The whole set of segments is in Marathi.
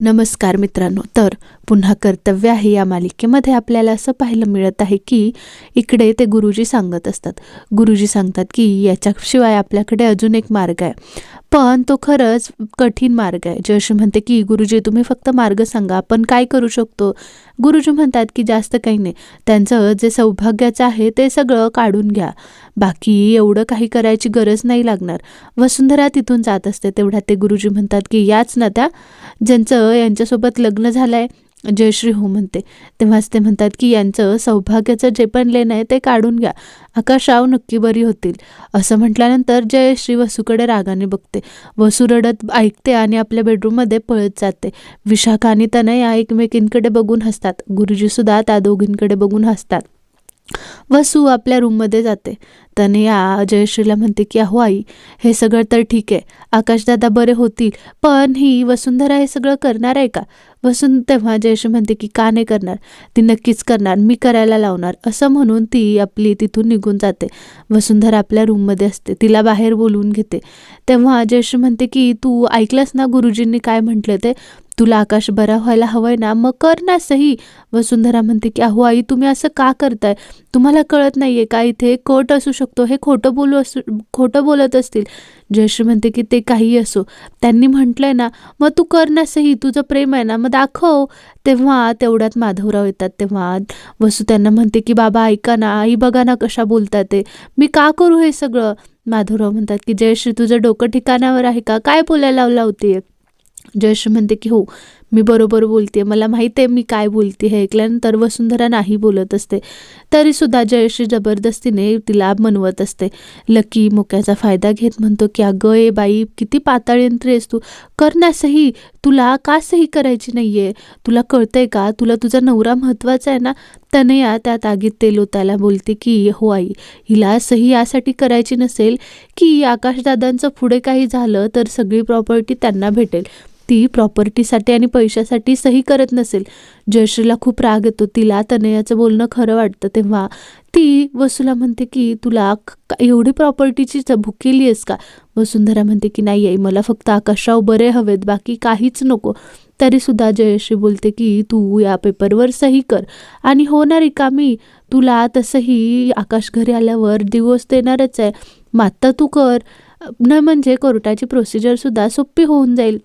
नमस्कार मित्रांनो. तर पुन्हा कर्तव्य आहे या मालिकेमध्ये आपल्याला असं पाहायला मिळत आहे की इकडे ते गुरुजी सांगत असतात. गुरुजी सांगतात की याच्याशिवाय आपल्याकडे अजून एक मार्ग आहे. पण तो खरंच कठीण मार्ग आहे. जयश्री म्हणते की गुरुजी तुम्ही फक्त मार्ग सांगा. आपण काय करू शकतो? गुरुजी म्हणतात की जास्त काही नाही. त्यांचं जे सौभाग्याचं आहे ते सगळं काढून घ्या. बाकी एवढं काही करायची गरज नाही लागणार. वसुंधरा तिथून जात असते. तेवढ्यात ते गुरुजी म्हणतात की याच ना त्या ज्यांचं यांच्यासोबत लग्न झालं आहे जयश्री हो म्हणते. तेव्हाच ते म्हणतात की यांचं सौभाग्याचं जे पण लेण आहे ते काढून घ्या. आकाशाव नक्की बरी होतील. असं म्हटल्यानंतर जयश्री वसूकडे रागाने बघते. वसू रडत ऐकते आणि आपल्या बेडरूममध्ये पळत जाते. विशाखा आणि तनया एकमेकींकडे बघून हसतात. गुरुजीसुद्धा त्या दोघींकडे बघून हसतात. वसू आपल्या रूममध्ये जाते. तनया जयश्रीला म्हणते की अहो आई हे सगळं तर ठीक आहे. आकाशदादा बरे होतील पण ही वसुंधरा हे सगळं करणार आहे का? वसुन तेव्हा जयश्री म्हणते की का नाही करणार? ती नक्कीच करणार. मी करायला लावणार. असं म्हणून ती आपली तिथून निघून जाते. वसुंधरा आपल्या रूममध्ये असते. तिला बाहेर बोलवून घेते. तेव्हा जयश्री म्हणते की तू ऐकलंस ना गुरुजींनी काय म्हटलं ते? तुला आकाश बरा व्हायला हवंय ना? मग कर ना सही. वसुंधरा म्हणते की अहो आई तुम्ही असं का करताय? तुम्हाला कळत नाहीये का? इथे कट असू शकतो हे खोटं बोलू असू खोटं बोलत असतील. जयश्री म्हणते की ते काही असो. त्यांनी म्हटलंय ना मग तू कर ना सही तुझं प्रेम आहे ना मग दाखव. तेव्हा तेवढ्यात माधवराव येतात तेव्हा वसू त्यांना म्हणते की बाबा ऐका ना आई बघा ना कशा बोलतात ते. मी का करू हे सगळं? माधवराव म्हणतात की जयश्री तुझं डोकं ठिकाणावर आहे का? काय बोलायला लावला होते जयश्री म्हणते की हो. मी बरोबर बोलते मला माहिती आहे मी काय बोलते हे ऐकल्यानंतर वसुंधरा नाही बोलत असते. तरीसुद्धा जयश्री जबरदस्तीने तिला मनवत असते. लकी मोक्याचा फायदा घेत म्हणतो की अगं ए बाई किती पातळ यंत्र आहेस तू. कर ना सही. तुला का सही करायची नाही आहे तुला कळतंय का? तुला तुझा नवरा महत्त्वाचा आहे ना? तनया त्या तागीत तेल ओतायला बोलते की हो आई हिला सही यासाठी करायची नसेल की आकाशदादांचं पुढे काही झालं तर सगळी प्रॉपर्टी त्यांना भेटेल. ती प्रॉपर्टीसाठी आणि पैशासाठी सही करत नसेल. जयश्रीला खूप राग येतो. तिला तनयाचं बोलणं खरं वाटतं तेव्हा. ती वसुला म्हणते की तुला एवढी प्रॉपर्टीची भूक केली आहेस का? वसुंधरा म्हणते की नाही आई मला फक्त आकाशराव बरे हवेत बाकी काहीच नको. तरीसुद्धा जयश्री बोलते की तू या पेपरवर सही कर. आणि हो ना रिकामी तुला तसंही आकाश घरी आल्यावर दिवस देणारच आहे. मग आत्ता तू कर. न म्हणजे कोर्टाची प्रोसिजरसुद्धा सोपी होऊन जाईल.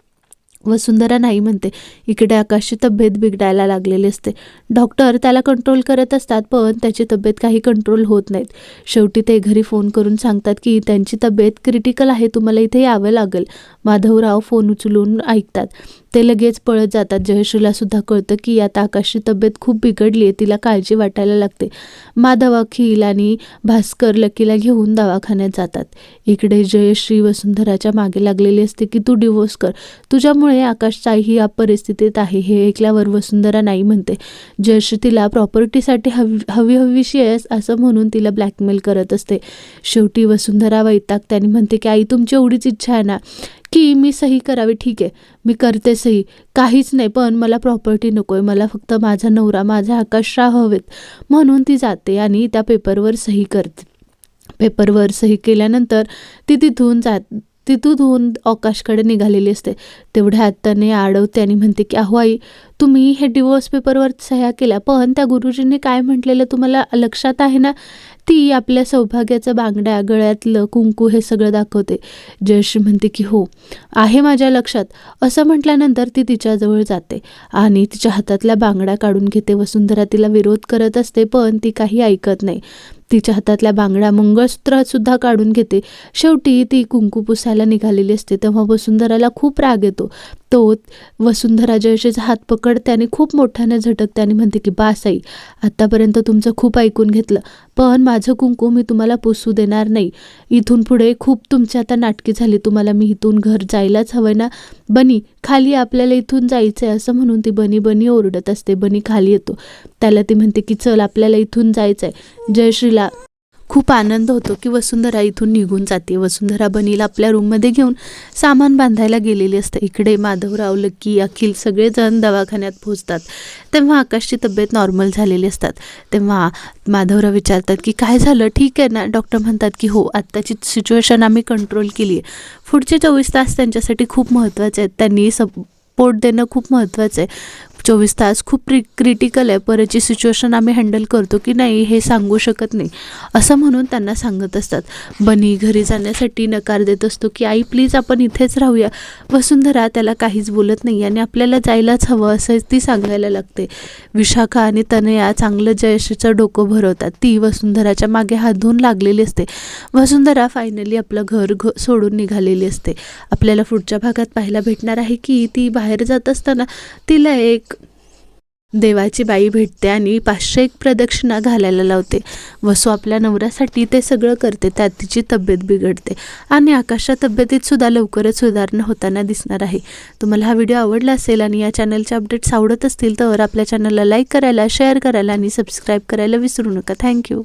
वसुंधरा नाही म्हणते. इकडे आकाशची तब्येत बिघडायला लागलेली असते. डॉक्टर त्याला कंट्रोल करत असतात पण त्याची तब्येत काही कंट्रोल होत नाहीत. शेवटी ते घरी फोन करून सांगतात की त्यांची तब्येत क्रिटिकल आहे तुम्हाला इथे यावं लागेल. माधवराव फोन उचलून ऐकतात. ते लगेच पळत जातात. जयश्रीला सुद्धा कळतं की आता आकाशची तब्येत खूप बिघडली आहे तिला काळजी वाटायला लागते. माधव अखिल आणि भास्कर लकीला घेऊन दवाखान्यात जातात. इकडे जयश्री वसुंधराच्या मागे लागलेली असते की तू डिवोर्स कर. तुझ्यामुळे आकाशचाही या परिस्थितीत आहे हे ऐकल्यावर वसुंधरा नाही म्हणते. जयश्री तिला प्रॉपर्टीसाठी हवी हवी हवीशी आहेस असं म्हणून तिला ब्लॅकमेल करत असते. शेवटी वसुंधरा वैताग त्याने म्हणते की आई तुमची एवढीच इच्छा आहे ना. की मी सही करावी ठीक आहे. मी करते सही. काहीच नाही पण मला प्रॉपर्टी नको आहे मला फक्त माझा नवरा माझा आकाशराव हवेत. म्हणून ती जाते आणि त्या पेपरवर सही करते. पेपरवर सही केल्यानंतर ती तिथून जात तिथून आकाशकडे निघालेली असते. तेवढ्या आत्ताने आडवते आणि म्हणते की अहो आई तुम्ही हे डिवोर्स पेपरवर सह्या केल्या पण त्या गुरुजींनी काय म्हटलेलं तुम्हाला लक्षात आहे ना? ती आपल्या सौभाग्याचं बांगड्या गळ्यातलं कुंकू हे सगळं दाखवते. जयश्री म्हणते की हो आहे माझ्या लक्षात. असं म्हटल्यानंतर ती तिच्याजवळ जाते आणि तिच्या हातातल्या बांगड्या काढून घेते. वसुंधरा तिला विरोध करत असते पण ती काही ऐकत नाही. तिच्या हातातल्या बांगड्या मंगळसूत्रसुद्धा काढून घेते. शेवटी ती कुंकू पुसायला निघालेली असते. तेव्हा वसुंधराला खूप राग येतो. तो वसुंधरा जयशेचा हात पकडते आणि खूप मोठ्याने झटकते आणि म्हणते की बास आई आत्तापर्यंत तुमचं खूप ऐकून घेतलं. पण माझं कुंकू मी तुम्हाला पुसू देणार नाही. इथून पुढे खूप तुमची आता नाटकी झाली. तुम्हाला मी इथून घर जायलाच हवं ना? बनी खाली आपल्याला इथून जायचं आहे असं म्हणून ती बनी बनी ओरडत असते. बनी खाली येतो. त्याला ती म्हणते की चल आपल्याला इथून जायचं आहे जयश्रीला खूप आनंद होतो की वसुंधरा इथून निघून जाते. वसुंधरा बनीला आपल्या रूममध्ये घेऊन सामान बांधायला गेलेली असते. इकडे माधवराव लक्की अखिल सगळेजण दवाखान्यात पोहोचतात. तेव्हा आकाशची तब्येत नॉर्मल झालेली असतात. तेव्हा माधवराव विचारतात की काय झालं? ठीक आहे ना? डॉक्टर म्हणतात की हो आत्ताची सिच्युएशन आम्ही कंट्रोल केली आहे पुढचे चोवीस तास त्यांच्यासाठी खूप महत्त्वाचे आहेत. त्यांनी सपोर्ट देणं खूप महत्त्वाचं आहे. चोवीस तास खूप प्रि क्रिटिकल आहे. परतची सिच्युएशन आम्ही हँडल करतो की नाही हे सांगू शकत नाही. असं म्हणून त्यांना सांगत असतात. बनी घरी जाण्यासाठी नकार देत असतो की आई प्लीज आपण इथेच राहूया. वसुंधरा त्याला काहीच बोलत नाही आणि आपल्याला जायलाच हवं असं ती सांगायला लागते. विशाखा आणि तनया चांगलं जयशीचं डोकं भरवतात. ती वसुंधराच्या मागे हात धुवून लागलेली असते. वसुंधरा फायनली आपलं घर घ सोडून निघालेली असते. आपल्याला पुढच्या भागात पाहायला भेटणार आहे की ती बाहेर जात असताना तिला एक देवाची बाई भेटते आणि पाचशे एक प्रदक्षिणा घालायला लावते. वसू आपल्या नवऱ्यासाठी ते सगळं करते त्यात तिची तब्येत बिघडते आणि आकाशच्या तब्येतीत सुद्धा लवकरच सुधारणा होताना दिसणार आहे. तुम्हाला हा व्हिडिओ आवडला असेल आणि या चॅनलचे अपडेट्स आवडत असतील तर आपल्या चॅनलला लाईक करायला शेअर करायला आणि सबस्क्राईब करायला विसरू नका. थँक्यू.